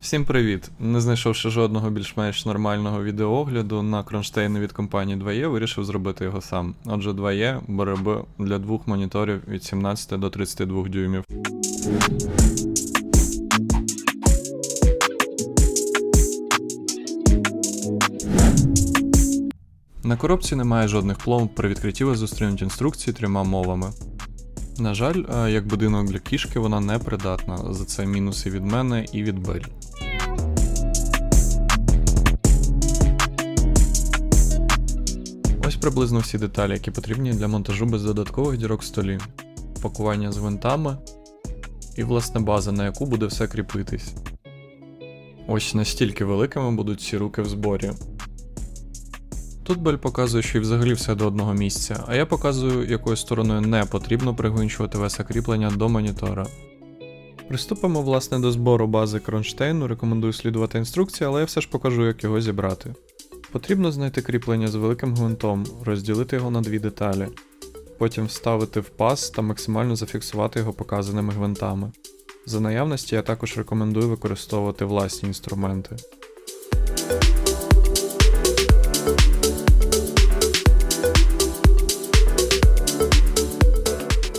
Всім привіт! Не знайшовши жодного більш-менш нормального відеоогляду на кронштейни від компанії 2E, вирішив зробити його сам. Отже, 2E БРБ для двох моніторів від 17 до 32 дюймів. На коробці немає жодних пломб, при відкритті вас зустрінуть інструкції трьома мовами. На жаль, е, як будинок для кішки, вона не придатна. За це мінуси від мене і від Бель. Приблизно всі деталі, які потрібні для монтажу без додаткових дірок в столі, пакування з винтами і власне база, на яку буде все кріпитись. Ось настільки великими будуть ці руки в зборі. Тут Бель показує, що і взагалі все до одного місця, а я показую, якою стороною не потрібно пригвинчувати веса кріплення до монітора. Приступимо власне до збору бази кронштейну, рекомендую слідувати інструкції, але я все ж покажу, як його зібрати. Потрібно знайти кріплення з великим гвинтом, розділити його на дві деталі, потім вставити в паз та максимально зафіксувати його показаними гвинтами. За наявності я також рекомендую використовувати власні інструменти.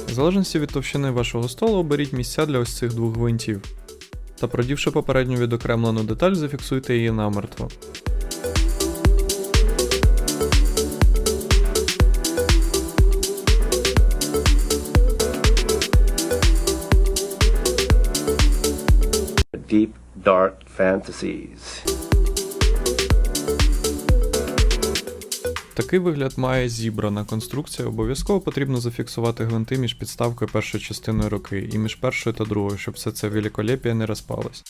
В залежності від товщини вашого столу оберіть місця для ось цих двох гвинтів. Та продівши попередню відокремлену деталь, зафіксуйте її намертво. Deep, dark fantasies. Такий вигляд має зібрана конструкція. Обов'язково потрібно зафіксувати гвинти між підставкою першої частиною руки і між першою та другою, щоб все це великолепія не розпалось.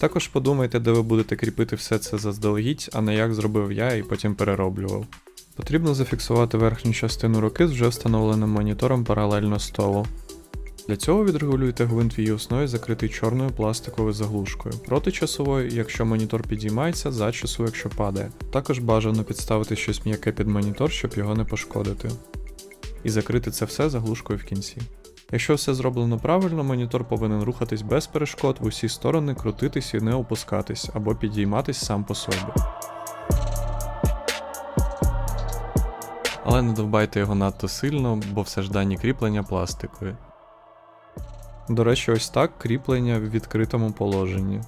Також подумайте, де ви будете кріпити все це заздалегідь, а не як зробив я і потім перероблював. Потрібно зафіксувати верхню частину руки з вже встановленим монітором паралельно столу. Для цього відрегулюйте гвинт в її основі закритий чорною пластиковою заглушкою, проти часовою, якщо монітор підіймається, за часу, якщо падає. Також бажано підставити щось м'яке під монітор, щоб його не пошкодити. І закрити це все заглушкою в кінці. Якщо все зроблено правильно, монітор повинен рухатись без перешкод в усі сторони, крутитись і не опускатись або підійматись сам по собі. Але не довбайте його надто сильно, бо все ж дані кріплення пластикові. До речі, ось так кріплення в відкритому положенні.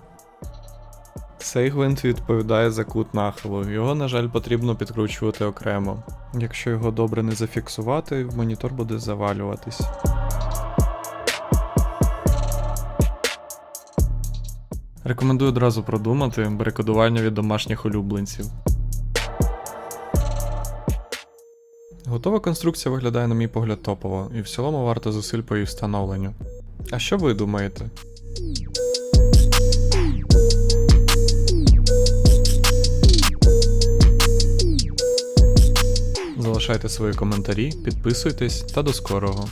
Цей гвинт відповідає за кут нахилу, його, на жаль, потрібно підкручувати окремо. Якщо його добре не зафіксувати, монітор буде завалюватись. Рекомендую одразу продумати барикадування від домашніх улюбленців. Готова конструкція виглядає, на мій погляд, топово, і в цілому варто зусиль по її встановленню. А що ви думаєте? Залишайте свої коментарі, підписуйтесь та до скорого.